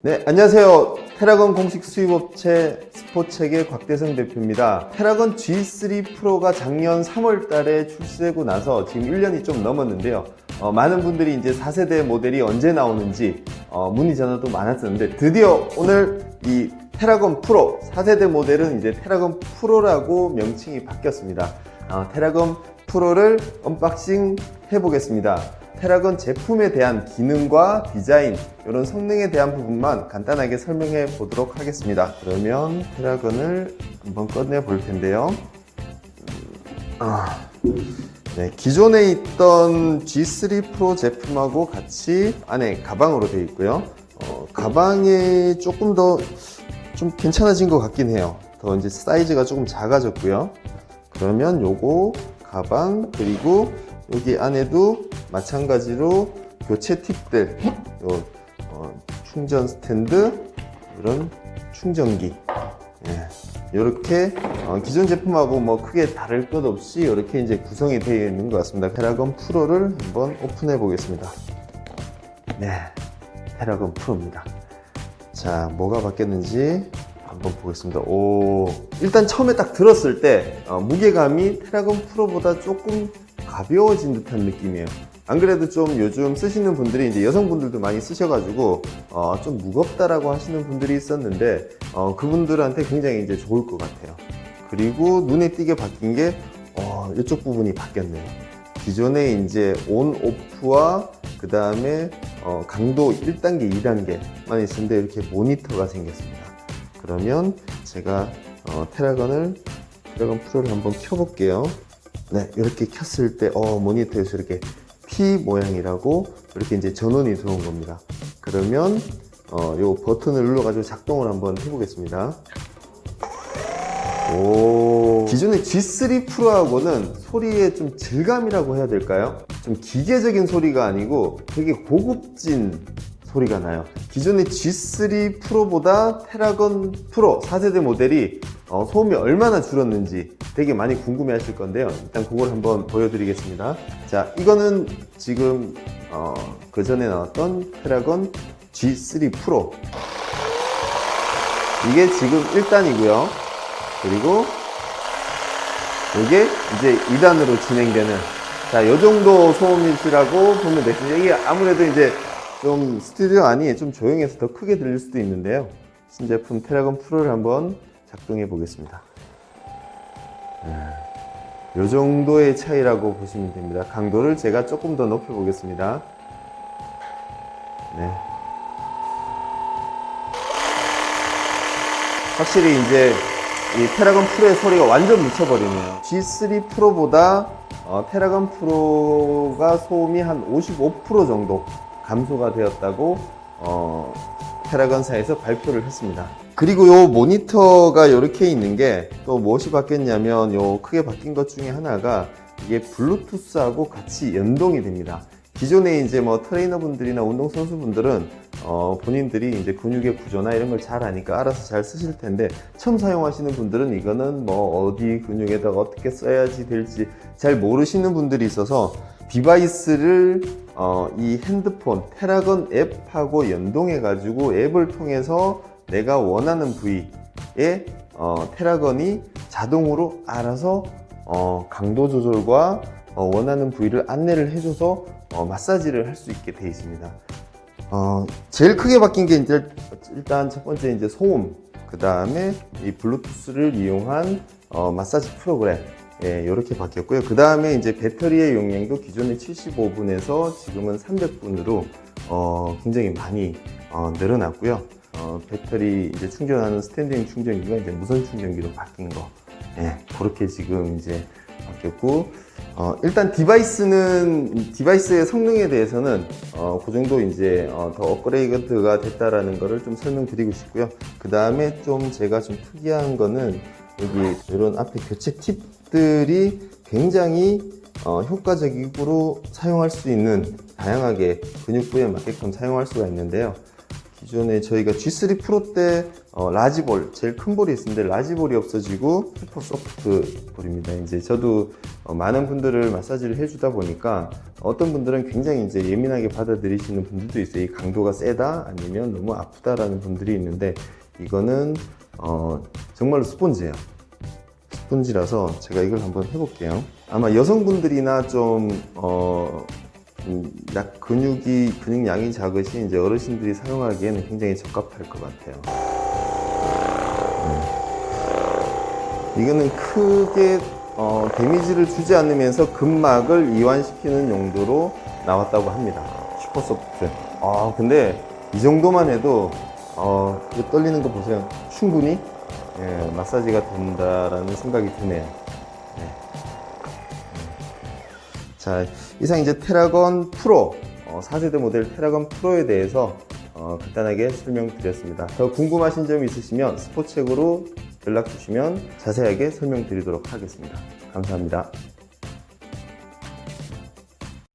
네, 안녕하세요. 테라건 공식 수입업체 스포책의 곽대성 대표입니다. 테라건 G3 프로가 작년 3월 달에 출시되고 나서 지금 1년이 좀 넘었는데요. 어, 많은 분들이 이제 4세대 모델이 언제 나오는지 어, 문의 전화도 많았었는데 드디어 오늘 이 테라건 프로 4세대 모델은 이제 테라건 프로라고 명칭이 바뀌었습니다. 어, 테라건 프로를 언박싱 해보겠습니다. 테라건 제품에 대한 기능과 디자인, 이런 성능에 대한 부분만 간단하게 설명해 보도록 하겠습니다. 그러면 테라건을 한번 꺼내 볼 텐데요. 아, 네, 기존에 있던 G3 프로 제품하고 같이 안에 가방으로 되어 있고요. 어, 가방이 조금 더 좀 괜찮아진 것 같긴 해요. 더 이제 사이즈가 조금 작아졌고요. 그러면 요거 가방 그리고 여기 안에도 마찬가지로 교체 팁들, 요 어, 충전 스탠드, 이런 충전기. 이렇게 기존 제품하고 뭐 크게 다를 것 없이 이렇게 이제 구성이 되어 있는 것 같습니다. 테라건 프로를 한번 오픈해 보겠습니다. 네, 테라건 프로입니다. 자, 뭐가 바뀌었는지 한번 보겠습니다. 오, 일단 처음에 딱 들었을 때 어, 무게감이 테라건 프로보다 조금 가벼워진 듯한 느낌이에요. 안 그래도 좀 요즘 쓰시는 분들이 이제 여성분들도 많이 쓰셔가지고 어, 좀 무겁다라고 하시는 분들이 있었는데 어, 그분들한테 굉장히 이제 좋을 것 같아요. 그리고 눈에 띄게 바뀐 게 어, 이쪽 부분이 바뀌었네요. 기존에 이제 온 오프와 그 다음에 어, 강도 1단계, 2단계만 있었는데 이렇게 모니터가 생겼습니다. 그러면 제가 어, 테라건을 테라건 프로를 한번 켜볼게요. 네, 이렇게 켰을 때 어, 모니터에서 이렇게 P 모양이라고 이렇게 이제 전원이 들어온 겁니다. 그러면 어, 요 버튼을 눌러가지고 작동을 한번 해보겠습니다. 오. 기존의 G3 프로하고는 소리의 좀 질감이라고 해야 될까요? 좀 기계적인 소리가 아니고 되게 고급진 소리가 나요. 기존의 G3 프로보다 테라건 프로 4세대 모델이 어, 소음이 얼마나 줄었는지 되게 많이 궁금해 하실 건데요. 일단 그걸 한번 보여드리겠습니다. 자, 이거는 지금 어, 그 전에 나왔던 테라건 G3 프로. 이게 지금 1단이고요. 그리고 이게 이제 2단으로 진행되는 자, 요 정도 소음이시라고 보면 되겠습니다. 이게 아무래도 이제 좀 스튜디오 안이 좀 조용해서 더 크게 들릴 수도 있는데요. 신제품 테라건 프로를 한번 작동해 보겠습니다. 네. 요 정도의 차이라고 보시면 됩니다. 강도를 제가 조금 더 높여 보겠습니다. 네. 확실히 이제 이 테라건 프로의 소리가 완전 묻혀버리네요. G3 프로보다 어, 테라건 프로가 소음이 한 55% 정도 감소가 되었다고 어, 테라건사에서 발표를 했습니다. 그리고 요 모니터가 이렇게 있는 게 또 무엇이 바뀌었냐면 요 크게 바뀐 것 중에 하나가 이게 블루투스하고 같이 연동이 됩니다. 기존에 이제 뭐 트레이너 분들이나 운동 선수 분들은 어 본인들이 이제 근육의 구조나 이런 걸 잘 아니까 알아서 잘 쓰실 텐데 처음 사용하시는 분들은 이거는 뭐 어디 근육에다가 어떻게 써야지 될지 잘 모르시는 분들이 있어서 디바이스를 어, 이 핸드폰 테라건 앱하고 연동해 가지고 앱을 통해서 내가 원하는 부위에 어, 테라건이 자동으로 알아서 어, 강도 조절과 어, 원하는 부위를 안내를 해줘서 어, 마사지를 할 수 있게 되어 있습니다. 어, 제일 크게 바뀐 게 이제 일단 첫 번째 이제 소음, 그 다음에 이 블루투스를 이용한 어, 마사지 프로그램, 예, 이렇게 바뀌었고요. 그 다음에 이제 배터리의 용량도 기존의 75분에서 지금은 300분으로 어, 굉장히 많이 어, 늘어났고요. 어, 배터리 이제 충전하는 스탠딩 충전기가 이제 무선 충전기로 바뀐 거, 예, 그렇게 지금 이제 바뀌었고, 어, 일단 디바이스는 디바이스의 성능에 대해서는 어, 그 정도 이제 어, 더 업그레이드가 됐다라는 거를 좀 설명드리고 싶고요. 그 다음에 좀 제가 좀 특이한 거는 여기 이런 앞에 교체 팁 들이 굉장히 어, 효과적으로 사용할 수 있는 다양하게 근육부에 맞게끔 사용할 수가 있는데요. 기존에 저희가 G3 프로 때 어, 라지볼 제일 큰 볼이 있었는데 라지볼이 없어지고 슈퍼 소프트 볼입니다. 이제 저도 어, 많은 분들을 마사지를 해주다 보니까 어떤 분들은 굉장히 이제 예민하게 받아들이시는 분들도 있어요. 이 강도가 세다 아니면 너무 아프다라는 분들이 있는데 이거는 어, 정말로 스폰지예요. 스폰지라서 제가 이걸 한번 해볼게요. 아마 여성분들이나 좀, 어, 음, 약 근육이, 근육량이 작으신 이제 어르신들이 사용하기에는 굉장히 적합할 것 같아요. 음. 이거는 크게, 어, 데미지를 주지 않으면서 근막을 이완시키는 용도로 나왔다고 합니다. 슈퍼소프트. 아, 근데 이 정도만 해도, 어, 떨리는 거 보세요. 충분히 예, 마사지가 된다라는 생각이 드네요. 네. 자, 이상 이제 테라건 프로, 어, 4세대 모델 테라건 프로에 대해서 어, 간단하게 설명드렸습니다. 더 궁금하신 점이 있으시면 스포츠책으로 연락 주시면 자세하게 설명드리도록 하겠습니다. 감사합니다.